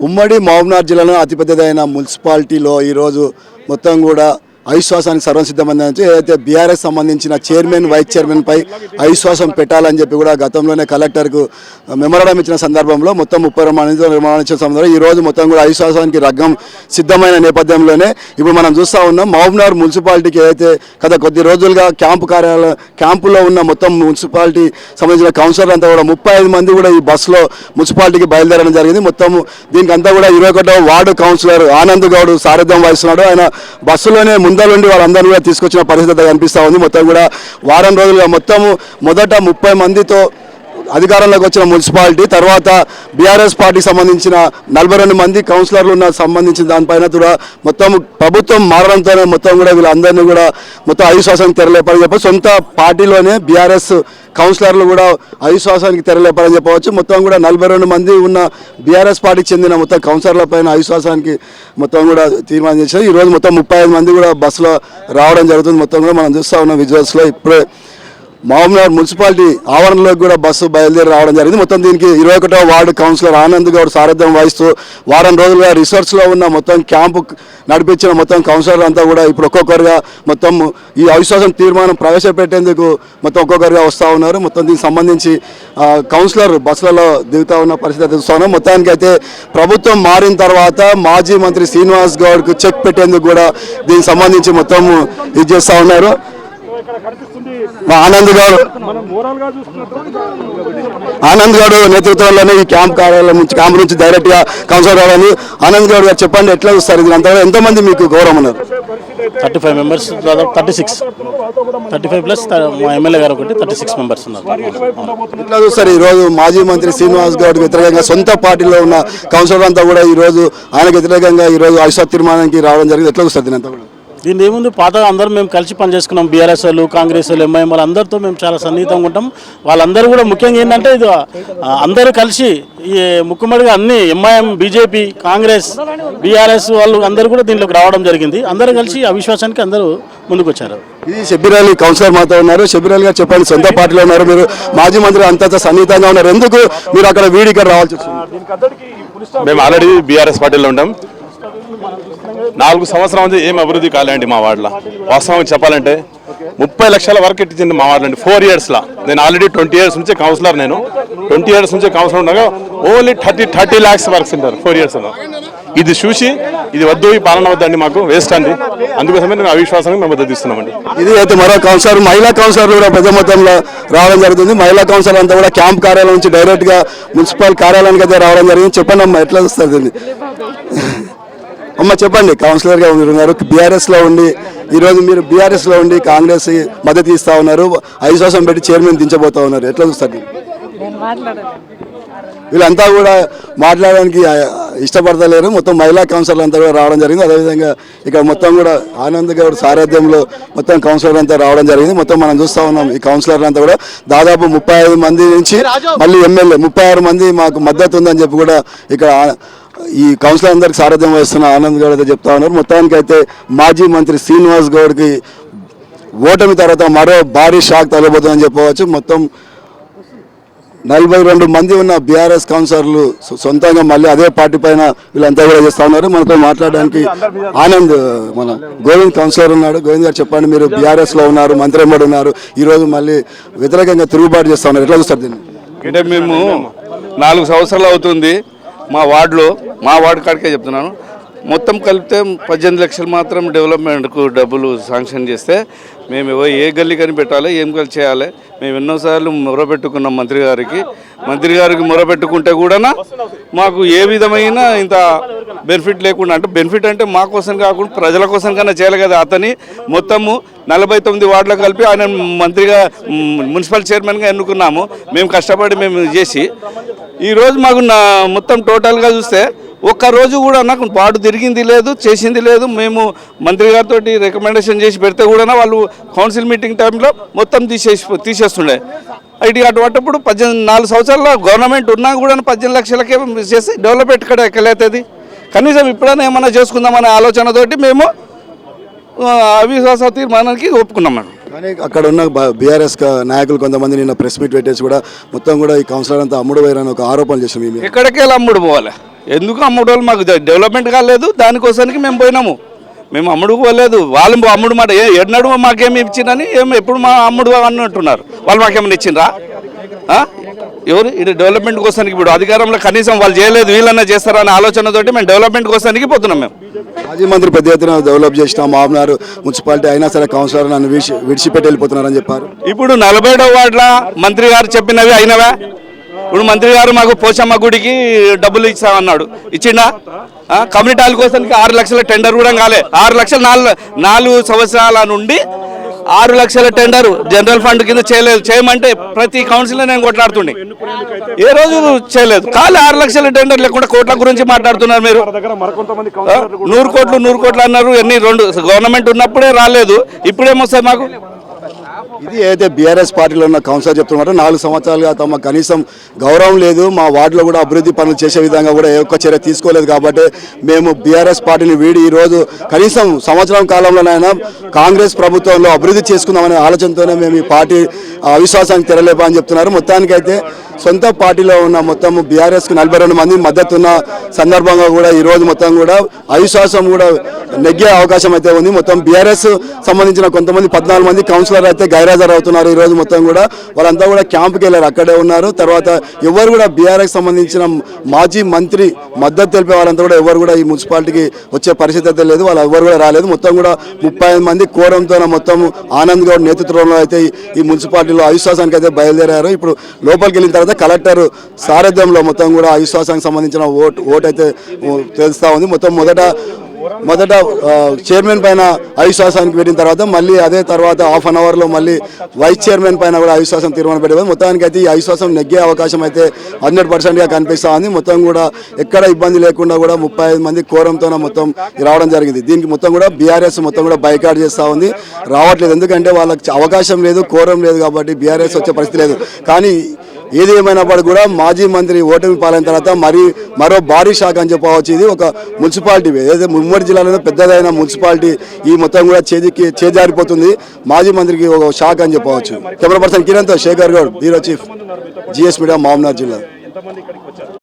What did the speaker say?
ఉమ్మడి మహబూబ్నగర్ జిల్లాలో అతిపెద్దదైన మున్సిపాలిటీలో ఈరోజు మొత్తం కూడా అవిశ్వాసానికి సర్వసిద్ధమైన ఏదైతే బీఆర్ఎస్ సంబంధించిన చైర్మన్ వైస్ చైర్మన్ పై అవిశ్వాసం పెట్టాలని చెప్పి కూడా గతంలోనే కలెక్టర్కు మెమరాడం ఇచ్చిన సందర్భంలో మొత్తం ముప్పై నిర్మాణం ఇచ్చిన సందర్భంలో ఈ రోజు మొత్తం కూడా అవిశ్వాసానికి రగ్గం సిద్ధమైన నేపథ్యంలోనే ఇప్పుడు మనం చూస్తూ ఉన్నాం మహబూబ్నగర్ మున్సిపాలిటీకి ఏదైతే గత కొద్ది రోజులుగా క్యాంపు కార్యాలయం క్యాంపులో ఉన్న మొత్తం మున్సిపాలిటీ సంబంధించిన కౌన్సిలర్ అంతా కూడా ముప్పై ఐదు మంది కూడా ఈ బస్సులో మున్సిపాలిటీకి బయలుదేరడం జరిగింది. మొత్తం దీనికంతా కూడా ఇరవై వార్డు కౌన్సిలర్ ఆనంద్ గౌడ్ సారథ్యం వహిస్తున్నాడు. ఆయన బస్సులోనే ముందరుండి వాళ్ళందరినీ కూడా తీసుకొచ్చిన పరిస్థితి కనిపిస్తూ ఉంది. మొత్తం కూడా వారం రోజులుగా మొత్తము మొదట ముప్పై మందితో అధికారంలోకి వచ్చిన మున్సిపాలిటీ తర్వాత బీఆర్ఎస్ పార్టీకి సంబంధించిన నలభై రెండు మంది కౌన్సిలర్లు ఉన్న సంబంధించిన దానిపైన కూడా మొత్తం ప్రభుత్వం మారడంతోనే మొత్తం కూడా వీళ్ళందరినీ కూడా మొత్తం అవిశ్వాసానికి తెరలేపని చెప్పి సొంత పార్టీలోనే బీఆర్ఎస్ కౌన్సిలర్లు కూడా అవిశ్వాసానికి తెరలేపారని చెప్పవచ్చు. మొత్తం కూడా నలభై రెండు మంది ఉన్న బీఆర్ఎస్ పార్టీకి చెందిన మొత్తం కౌన్సిలర్ల పైన అవిశ్వాసానికి మొత్తం కూడా తీర్మానం చేశారు. ఈరోజు మొత్తం ముప్పై ఐదు మంది కూడా బస్సులో రావడం జరుగుతుంది. మొత్తం కూడా మనం చూస్తూ ఉన్నాం విజువల్స్లో. ఇప్పుడే మహబూబ్నగర్ మున్సిపాలిటీ ఆవరణలోకి కూడా బస్సు బయలుదేరి రావడం జరిగింది. మొత్తం దీనికి ఇరవై ఒకటో వార్డు కౌన్సిలర్ ఆనంద్ గౌడ్ సారథ్యం వహిస్తూ వారం రోజులుగా రిసార్ట్స్లో ఉన్న మొత్తం క్యాంపు నడిపించిన మొత్తం కౌన్సిలర్ అంతా కూడా ఇప్పుడు ఒక్కొక్కరుగా మొత్తం ఈ అవిశ్వాసం తీర్మానం ప్రవేశపెట్టేందుకు మొత్తం ఒక్కొక్కరుగా వస్తూ ఉన్నారు. మొత్తం దీనికి సంబంధించి కౌన్సిలర్ బస్సులలో దిగుతూ ఉన్న పరిస్థితి చూస్తూ మొత్తానికి అయితే ప్రభుత్వం మారిన తర్వాత మాజీ మంత్రి శ్రీనివాస్ గౌడ్కు చెక్ పెట్టేందుకు కూడా దీనికి సంబంధించి మొత్తం ఇది చేస్తూ ఉన్నారు. మా ఆనంద్ గౌడ్ ఆనంద్ గౌడ్ నేతృత్వంలోనే ఈ క్యాంప్ కార్యాలయం నుంచి క్యాంప్ నుంచి డైరెక్ట్గా కౌన్సిలర్ రావాలి ఆనంద్ గౌడ్ గారు చెప్పండి ఎట్లా చూస్తారు ఇది? అంతా ఎంతమంది మీకు గౌరవం ఉన్నారు? థర్టీ ఫైవ్ మెంబర్స్ దాదాపు thirty six. Thirty five plus మా ఎమ్మెల్యే గారు ఒకటి థర్టీ సిక్స్ మెంబర్స్ ఉన్నారు. ఎట్లా చూస్తారు? ఈ రోజు మాజీ మంత్రి శ్రీనివాస్ గౌడ్ వ్యతిరేకంగా సొంత పార్టీలో ఉన్న కౌన్సిలర్ అంతా కూడా ఈ రోజు ఆయనకు వ్యతిరేకంగా ఈ రోజు అవిశ్వాస తీర్మానానికి రావడం జరిగింది. ఎట్లా చూస్తారు దీని అంతా కూడా? దీని ఏముంది? పాత అందరం మేము కలిసి పనిచేసుకున్నాం. బీఆర్ఎస్ వాళ్ళు కాంగ్రెస్ వాళ్ళు ఎంఐఎం వాళ్ళు అందరితో మేము చాలా సన్నిహితంగా ఉంటాం. వాళ్ళందరూ కూడా ముఖ్యంగా ఏంటంటే ఇది అందరూ కలిసి ఈ ముక్కుమడిగా అన్ని ఎంఐఎం బీజేపీ కాంగ్రెస్ బీఆర్ఎస్ వాళ్ళు అందరూ కూడా దీంట్లోకి రావడం జరిగింది. అందరూ కలిసి అవిశ్వాసానికి అందరూ ముందుకు వచ్చారు ఇది షబీర్ అలీ కౌన్సిలర్ మాతో ఉన్నారు. షబీర్ అలీ గారు చెప్పండి సొంత పార్టీలో ఉన్నారు. మీరు మాజీ మంత్రి అంత సన్నిహితంగా ఉన్నారు. ఎందుకు మీరు అక్కడ వీడి ఇక్కడ రావాల్సి వచ్చింది? మేము ఆల్రెడీ బీఆర్ఎస్ పార్టీలో ఉంటాం. నాలుగు సంవత్సరం నుంచి ఏం అభివృద్ధి కాలేండి మా వార్డులో. వాస్తవం చెప్పాలంటే ముప్పై లక్షల వరకు ఇచ్చింది మా వార్డులో ఫోర్ ఇయర్స్లో నేను ఆల్రెడీ ట్వంటీ ఇయర్స్ నుంచి కౌన్సిలర్ నేను. ట్వంటీ ఇయర్స్ నుంచి కౌన్సిలర్ ఉండగా only thirty thirty lakhs works ఉంటారు ఫోర్ ఇయర్స్లో ఇది చూసి ఇది వద్దు ఈ పాలన వద్దండి మాకు వేస్ట్ అండి. అందుకోసమే మేము అవిశ్వాసానికి మేము మద్దతు ఇస్తున్నామండి. ఇది అయితే మరో కౌన్సిలర్ మహిళా కౌన్సిలర్ కూడా పెద్ద మొత్తంలో రావడం జరుగుతుంది. మహిళా కౌన్సిలర్ అంతా కూడా క్యాంప్ కార్యాలయం నుంచి డైరెక్ట్గా మున్సిపల్ కార్యాలయానికి అయితే రావడం జరిగింది. చెప్పండి అమ్మా ఎట్లా వస్తుంది? అమ్మ చెప్పండి కౌన్సిలర్గా మీరు ఉన్నారు బీఆర్ఎస్లో ఉండి ఈ రోజు మీరు బీఆర్ఎస్లో ఉండి కాంగ్రెస్ మద్దతు ఇస్తా ఉన్నారు అవిశ్వాసం పెట్టి చైర్మన్ దించబోతా ఉన్నారు. ఎట్లా చూస్తారు? వీళ్ళంతా కూడా మాట్లాడడానికి ఇష్టపడతలేరు. మొత్తం మహిళా కౌన్సిలర్ అంతా కూడా రావడం జరిగింది. అదేవిధంగా ఇక్కడ మొత్తం కూడా ఆనంద్ గౌడ్ సారథ్యంలో మొత్తం కౌన్సిలర్ అంతా రావడం జరిగింది. మొత్తం మనం చూస్తా ఉన్నాం ఈ కౌన్సిలర్లు అంతా కూడా. దాదాపు ముప్పై ఐదు మంది నుంచి మళ్ళీ ఎమ్మెల్యే ముప్పై ఆరు మంది మాకు మద్దతు ఉందని చెప్పి కూడా ఇక్కడ ఈ కౌన్సిలర్ అందరికి సారథ్యం వహిస్తున్న ఆనంద్ గౌడ్ అయితే చెప్తా ఉన్నారు. మొత్తానికి అయితే మాజీ మంత్రి శ్రీనివాస్ గౌడ్కి ఓటమి తర్వాత మరో భారీ షాక్ తగలబోతుందని చెప్పవచ్చు. మొత్తం నలభై రెండు మంది ఉన్న బీఆర్ఎస్ కౌన్సిలర్లు సొంతంగా మళ్ళీ అదే పార్టీ పైన వీళ్ళంతా కూడా చేస్తా ఉన్నారు. మనతో మాట్లాడడానికి ఆనంద్ మన గోవింద్ కౌన్సిలర్ ఉన్నాడు. గోవింద్ గారు చెప్పండి మీరు బీఆర్ఎస్లో ఉన్నారు మంత్రి ఎంబడి ఉన్నారు. ఈరోజు మళ్ళీ వ్యతిరేకంగా తిరుగుబాటు చేస్తా ఉన్నారు. ఎట్లా చూస్తారు దీన్ని? అంటే మేము నాలుగు సంవత్సరాలు అవుతుంది మా వార్డులో మా వార్డు కాడికే చెప్తున్నాను. మొత్తం కలిపితే పద్దెనిమిది లక్షలు మాత్రం డెవలప్మెంట్కు డబ్బులు శాంక్షన్ చేస్తే మేము ఏ గల్లీ కని పెట్టాలి ఏం గల్లి చేయాలి మేము ఎన్నోసార్లు మొరపెట్టుకున్నాం మంత్రి గారికి. మంత్రి గారికి మొరపెట్టుకుంటే కూడా మాకు ఏ విధమైన ఇంత బెనిఫిట్ లేకుండా అంటే బెనిఫిట్ అంటే మా కోసం కాకుండా ప్రజల కోసం కన్నా చేయాలి కదా అతని. మొత్తము నలభై తొమ్మిది వార్డులు కలిపి ఆయన మంత్రిగా మున్సిపల్ చైర్మన్గా ఎన్నుకున్నాము. మేము కష్టపడి మేము చేసి ఈరోజు మాకు మొత్తం టోటల్గా చూస్తే ఒక్క రోజు కూడా నాకు వార్డు తిరిగింది లేదు చేసింది లేదు. మేము మంత్రి గారితో రికమెండేషన్ చేసి పెడితే కూడా వాళ్ళు కౌన్సిల్ మీటింగ్ టైంలో మొత్తం తీసేసి తీసేస్తుండే. ఇటు అటువంటిప్పుడు పద్దెనిమిది నాలుగు సంవత్సరాల గవర్నమెంట్ ఉన్నా కూడా పద్దెనిమిది లక్షలకే చేసి డెవలప్ ఎక్కడ ఎక్కలేతుంది. కనీసం ఇప్పుడైనా ఏమన్నా చేసుకుందామనే ఆలోచనతోటి మేము అవిశ్వాస తీర్మానానికి ఒప్పుకున్నాం మేడం కానీ అక్కడ ఉన్న బీఆర్ఎస్ నాయకులు కొంతమంది నిన్న ప్రెస్ మీట్ పెట్టేసి కూడా మొత్తం కూడా ఈ కౌన్సిలర్ అంతా అమ్ముడు పోయారని ఒక ఆరోపణ చేసాం మీ మీద. ఎక్కడికి వెళ్ళి అమ్ముడు పోవాలి? ఎందుకు అమ్ముడు మాకు డెవలప్మెంట్ కాలేదు? దానికోసానికి మేము పోయినాము. మేము అమ్ముడు పోలేదు. వాళ్ళు అమ్ముడు మాట ఏ ఎన్నడూ మాకేమి ఇచ్చిందని ఏం ఎప్పుడు మా అమ్ముడు అన్నట్టున్నారు. వాళ్ళు మాకేమైనా ఇచ్చిండ్రా? ఎవరు? ఇది డెవలప్మెంట్ కోసానికి ఇప్పుడు అధికారంలో కనీసం వాళ్ళు చేయలేదు వీళ్ళన్నా చేస్తారనే ఆలోచనతోటి మేము డెవలప్మెంట్ కోసానికి పోతున్నాం మేము. మాజీ మంత్రి పెద్ద ఎత్తున డెవలప్ చేసిన మామనారు మున్సిపాలిటీ అయినా సరే కౌన్సిలర్ నన్ను విడిచి విడిచిపెట్టి వెళ్ళిపోతున్నారని చెప్పారు. ఇప్పుడు నలభైడవ వార్డుల మంత్రి గారు చెప్పినవి అయినవా? ఇప్పుడు మంత్రి గారు మాకు పోచమ్మ గుడికి డబ్బులు ఇచ్చామన్నాడు. ఇచ్చిండా? ఆ, కమ్యూనిటీ హాల్ కోసానికి ఆరు లక్షల టెండర్ కూడా కాలే. ఆరు లక్షల నాలుగు నాలుగు సంవత్సరాల నుండి ఆరు లక్షల టెండర్ జనరల్ ఫండ్ కింద చేయలేదు. చేయమంటే ప్రతి కౌన్సిలర్ నేను కొట్లాడుతుండే. ఏ రోజు చేయలేదు. కాలే ఆరు లక్షల టెండర్ లేకుండా కోట్ల గురించి మాట్లాడుతున్నారు మీరు. నూరు కోట్లు నూరు కోట్లు అన్నారు. ఎన్ని రెండు గవర్నమెంట్ ఉన్నప్పుడే రాలేదు. ఇప్పుడేమొస్తాయి మాకు? ఇది అయితే బీఆర్ఎస్ పార్టీలో ఉన్న కౌన్సిలర్ చెప్తున్నారు నాలుగు సంవత్సరాలుగా తమ కనీసం గౌరవం లేదు మా వార్డులో కూడా అభివృద్ధి పనులు చేసే విధంగా కూడా ఏ ఒక్క చర్య తీసుకోలేదు కాబట్టి మేము బీఆర్ఎస్ పార్టీని వీడి ఈరోజు కనీసం సంవత్సరం కాలంలోనైనా కాంగ్రెస్ ప్రభుత్వంలో అభివృద్ధి చేసుకుందామనే ఆలోచనతోనే మేము ఈ పార్టీ అవిశ్వాసానికి తెరలేపా అని చెప్తున్నారు. మొత్తానికైతే సొంత పార్టీలో ఉన్న మొత్తం బీఆర్ఎస్కి నలభై రెండు మంది మద్దతు ఉన్న సందర్భంగా కూడా ఈ రోజు మొత్తం కూడా అవిశ్వాసం కూడా నెగ్గే అవకాశం అయితే ఉంది. మొత్తం బీఆర్ఎస్ సంబంధించిన కొంతమంది పద్నాలుగు మంది కౌన్సిలర్ అయితే గైరాజర్ అవుతున్నారు. ఈ రోజు మొత్తం కూడా వాళ్ళంతా కూడా క్యాంప్కి వెళ్ళారు. అక్కడే ఉన్నారు. తర్వాత ఎవరు కూడా బీఆర్ఎస్ సంబంధించిన మాజీ మంత్రి మద్దతు తెలిపే వాళ్ళంతా కూడా ఎవరు కూడా ఈ మున్సిపాలిటీకి వచ్చే పరిస్థితి అయితే లేదు. వాళ్ళు ఎవరు కూడా రాలేదు. మొత్తం కూడా ముప్పై ఐదు మంది కోరంతో మొత్తం ఆనంద్ గౌడ్ నేతృత్వంలో అయితే ఈ- మున్సిపాలిటీ వీళ్ళు అవిశ్వాసానికి అయితే బయలుదేరారు. ఇప్పుడు లోపలికి వెళ్ళిన తర్వాత కలెక్టర్ సారథ్యంలో మొత్తం కూడా అవిశ్వాసానికి సంబంధించిన ఓటు ఓటు అయితే తెలుస్తూ ఉంది. మొత్తం మొదట మొదట చైర్మన్ పైన అవిశ్వాసానికి పెట్టిన తర్వాత మళ్ళీ అదే తర్వాత హాఫ్ అన్ అవర్లో మళ్ళీ వైస్ చైర్మన్ పైన కూడా అవిశ్వాసం తీర్మానం పెట్టేది మొత్తానికి అయితే ఈ అవిశ్వాసం నెగ్గే అవకాశం అయితే హండ్రెడ్ పర్సెంట్గా కనిపిస్తూ ఉంది. మొత్తం కూడా ఎక్కడ ఇబ్బంది లేకుండా కూడా ముప్పై ఐదు మంది కోరంతో మొత్తం రావడం జరిగింది. దీనికి మొత్తం కూడా బీఆర్ఎస్ మొత్తం కూడా బైకాట్ చేస్తూ ఉంది. రావట్లేదు. ఎందుకంటే వాళ్ళకి అవకాశం లేదు కోరం లేదు కాబట్టి బీఆర్ఎస్ వచ్చే పరిస్థితి లేదు. కానీ ఏది ఏమైనప్పటికీ కూడా మాజీ మంత్రి ఓటమి పాలైన తర్వాత మరి మరో భారీ శాఖ అని చెప్పవచ్చు ఇది ఒక మున్సిపాలిటీ ఏదైతే ఉమ్మడి జిల్లాలో పెద్దదైన మున్సిపాలిటీ ఈ మొత్తం కూడా చేతికి చేజారిపోతుంది. మాజీ మంత్రికి ఒక శాఖ అని చెప్పవచ్చు camera person కిరణ్తో Shekhar Goud bureau chief GS media మామనార్ జిల్లా.